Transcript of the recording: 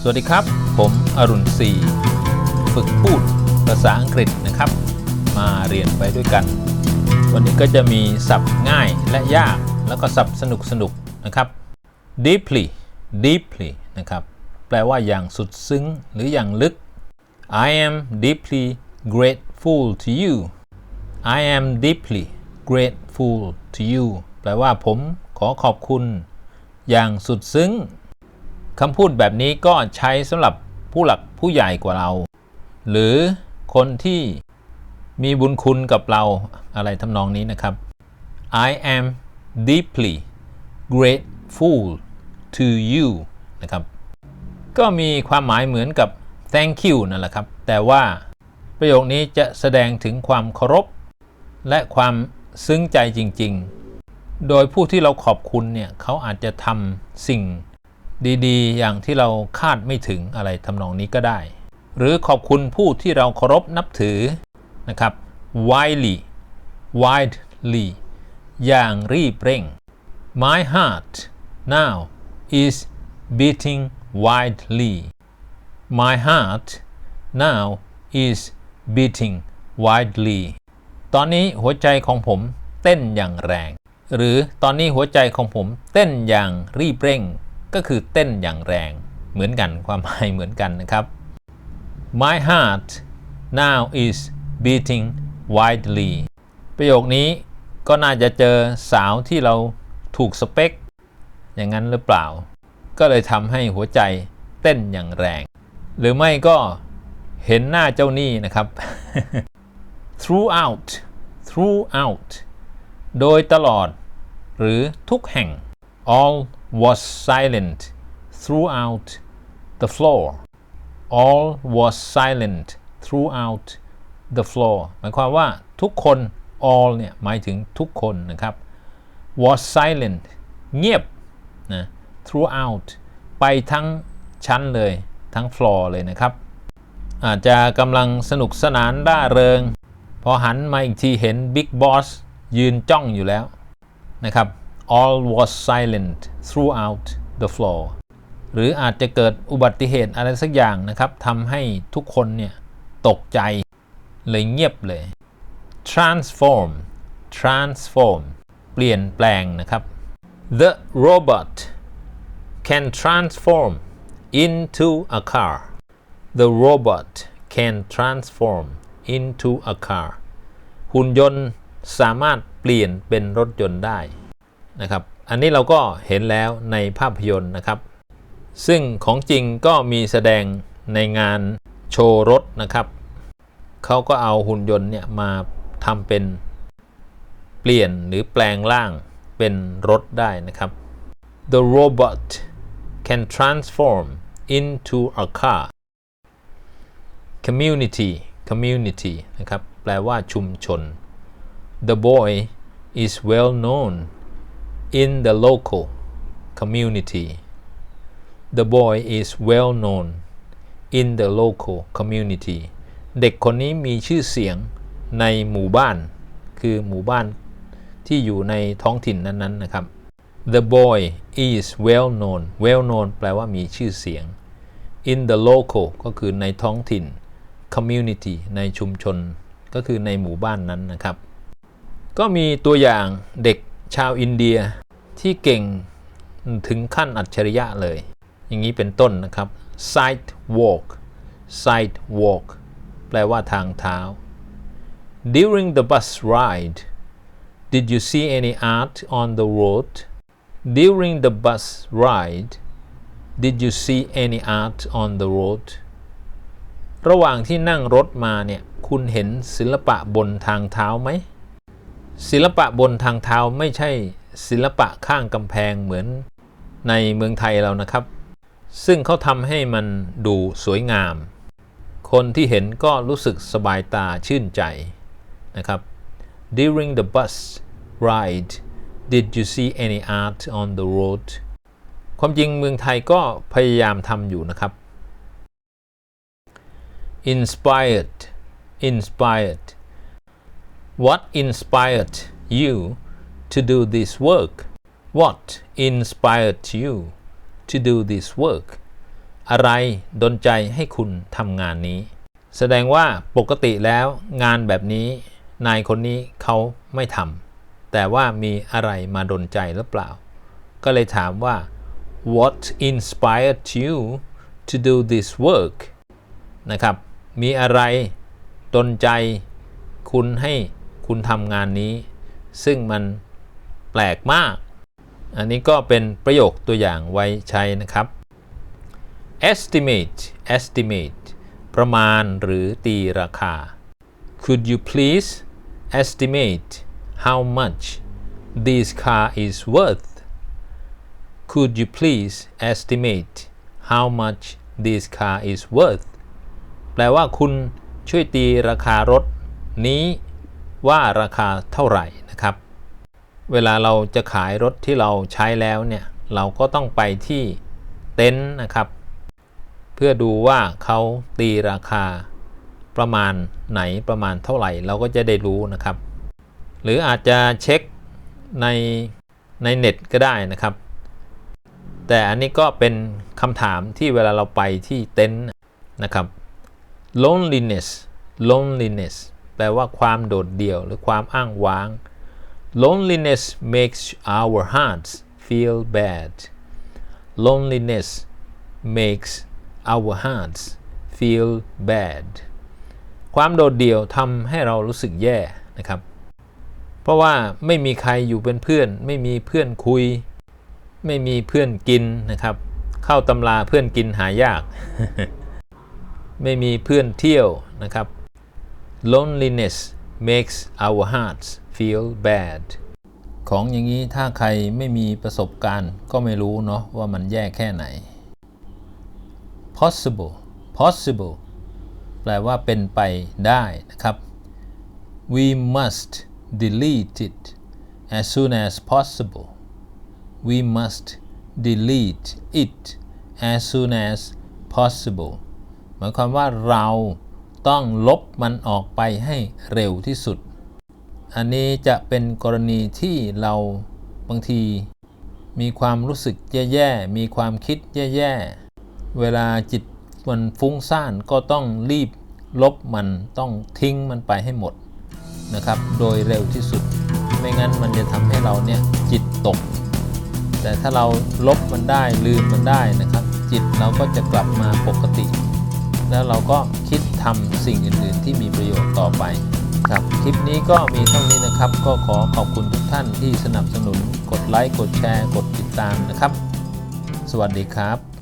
สวัสดีครับ ผมอรุณศรีฝึกพูดภาษาอังกฤษนะครับ มาเรียนไปด้วยกัน วันนี้ก็จะมีศัพท์ง่ายและยาก แล้วก็ศัพท์สนุกสนุกนะครับ deeply deeply นะครับ แปลว่าอย่างสุดซึ้งหรืออย่างลึก I am deeply grateful to you I am deeply grateful to you แปลว่าผมขอขอบคุณ อย่างสุดซึ้ง คำพูดแบบนี้ก็ใช้สำหรับผู้หลักผู้ใหญ่กว่าเรา หรือคนที่มีบุญคุณกับเราอะไรทำนองนี้นะครับ I am deeply grateful to you นะครับ ก็มีความหมายเหมือนกับ thank you นั่นแหละครับ แต่ว่าประโยคนี้จะแสดงถึงความเคารพ และความซึ้งใจจริง ๆ โดยผู้ที่เราขอบคุณเนี่ย เขาอาจจะทำสิ่ง ดีๆ อย่างที่เราคาดไม่ถึงอะไรทำนองนี้ก็ได้ หรือขอบคุณผู้ที่เราเคารพนับถือนะครับ widely widely อย่างรีบเร่ง My heart now is beating wildly My heart now is beating wildly ตอนนี้หัวใจของผมเต้นอย่างแรง หรือตอนนี้หัวใจของผมเต้นอย่างรีบเร่ง ก็คือเต้นอย่างแรงเหมือนกันความหมายเหมือนกันนะครับ My heart now is beating wildly ประโยคนี้ก็น่าจะเจอสาวที่เราถูกสเปค อย่างนั้นหรือเปล่า ก็เลยทำให้หัวใจเต้นอย่างแรง หรือไม่ก็เห็นหน้าเจ้าหนี้นะครับ throughout throughout โดยตลอด หรือทุกแห่ง all was silent throughout the floor all was silent throughout the floor หมายความว่าทุกคน all เนี่ยหมายถึงทุกคนนะครับ was silent เงียบนะ throughout ไปทั้งชั้นเลยทั้ง floor เลยนะครับ อาจจะกำลังสนุกสนานร่าเริง พอหันมาอีกทีเห็น Big Boss ยืนจ้องอยู่แล้วนะครับ all was silent throughout the floor หรืออาจจะเกิดอุบัติเหตุอะไรสักอย่างนะครับทำให้ทุกคนเนี่ยตกใจเลยเงียบเลย transform transform เปลี่ยนแปลงนะครับ the robot can transform into a car the robot can transform into a car หุ่นยนต์สามารถเปลี่ยนเป็นรถยนต์ได้ นะครับ อันนี้เราก็เห็นแล้วในภาพยนตร์นะครับ ซึ่งของจริงก็มีแสดงในงานโชว์รถนะครับ เขาก็เอาหุ่นยนต์เนี่ยมาทำเป็นเปลี่ยนหรือแปลงร่างเป็นรถได้นะครับ The robot can transform into a car community community นะครับ แปลว่าชุมชน The boy is well known in the local community The boy is well known in the local community เด็กคนนี้มีชื่อเสียงในหมู่บ้าน คือหมู่บ้านที่อยู่ในท้องถิ่นนั้นๆนะครับ The boy is well known well known แปลว่ามีชื่อเสียง in the local ก็คือในท้องถิ่น community ในชุมชน ก็คือในหมู่บ้านนั้นนะครับ ก็มีตัวอย่างเด็ก ชาวอินเดียที่เก่งถึงขั้นอัจฉริยะเลย อย่างนี้เป็นต้นนะครับ sidewalk sidewalk แปลว่าทางเท้า during the bus ride did you see any art on the road during the bus ride did you see any art on the road ระหว่างที่นั่งรถมาเนี่ย คุณเห็นศิลปะบนทางเท้าไหม ศิลปะบนทางเท้าไม่ใช่ศิลปะข้างกำแพงเหมือนในเมืองไทยเรานะครับ ซึ่งเขาทำให้มันดูสวยงาม คนที่เห็นก็รู้สึกสบายตาชื่นใจนะครับ During the bus ride did you see any art on the road ความจริงเมืองไทยก็พยายามทำอยู่นะครับ inspired inspired what inspired you to do this work what inspired you to do this work อะไรดนใจให้คุณทำงานนี้ แสดงว่าปกติแล้วงานแบบนี้นายคนนี้เขาไม่ทำแต่ว่ามีอะไรมาดนใจหรือเปล่า ก็เลยถามว่า what inspired you to do this work นะครับ มีอะไรดนใจคุณให้ คุณทำงานนี้ ซึ่งมันแปลกมาก อันนี้ก็เป็นประโยคตัวอย่างไว้ใช้นะครับ estimate estimate ประมาณหรือตีราคา Could you please estimate how much this car is worth Could you please estimate how much this car is worth แปลว่าคุณช่วยตีราคารถนี้ ว่าราคาเท่าไหร่นะครับ เวลาเราจะขายรถที่เราใช้แล้วเนี่ยเราก็ต้องไปที่เต็นท์นะครับ เพื่อดูว่าเขาตีราคาประมาณไหนประมาณเท่าไหร่ เราก็จะได้รู้นะครับ หรืออาจจะเช็คในในเน็ตก็ได้นะครับ แต่อันนี้ก็เป็นคำถามที่เวลาเราไปที่เต็นท์นะครับ loneliness loneliness แปลว่าความโดดเดี่ยวหรือความอ้างว้าง loneliness makes our hearts feel bad loneliness makes our hearts feel bad ความโดดเดี่ยวทำให้เรารู้สึกแย่นะครับ เพราะว่าไม่มีใครอยู่เป็นเพื่อน ไม่มีเพื่อนคุย ไม่มีเพื่อนกินนะครับ เข้าตำราเพื่อนกินหายาก ไม่มีเพื่อนเที่ยวนะครับ loneliness makes our hearts feel bad ของอย่างนี้ถ้าใครไม่มีประสบการณ์ก็ไม่รู้เนาะว่ามันแย่แค่ไหน possible possible แปลว่าเป็นไปได้นะครับ we must delete it as soon as possible we must delete it as soon as possible หมายความว่าเรา ต้องลบมันออกไปให้เร็วที่สุด อันนี้จะเป็นกรณีที่เราบางทีมีความรู้สึกแย่ๆ มีความคิดแย่ๆ เวลาจิตมันฟุ้งซ่านก็ต้องรีบลบมันต้องทิ้งมันไปให้หมดนะครับ โดยเร็วที่สุด ไม่งั้นมันจะทำให้เราเนี่ยจิตตก แต่ถ้าเราลบมันได้ลืมมันได้นะครับ จิตเราก็จะกลับมาปกติ แล้วเราก็คิดทำสิ่งอื่น ๆ ที่มีประโยชน์ต่อไปครับคลิปนี้ก็มีเท่านี้นะครับ ก็ขอขอบคุณทุกท่านที่สนับสนุนกดไลค์กดแชร์ กดติดตามนะครับ สวัสดีครับ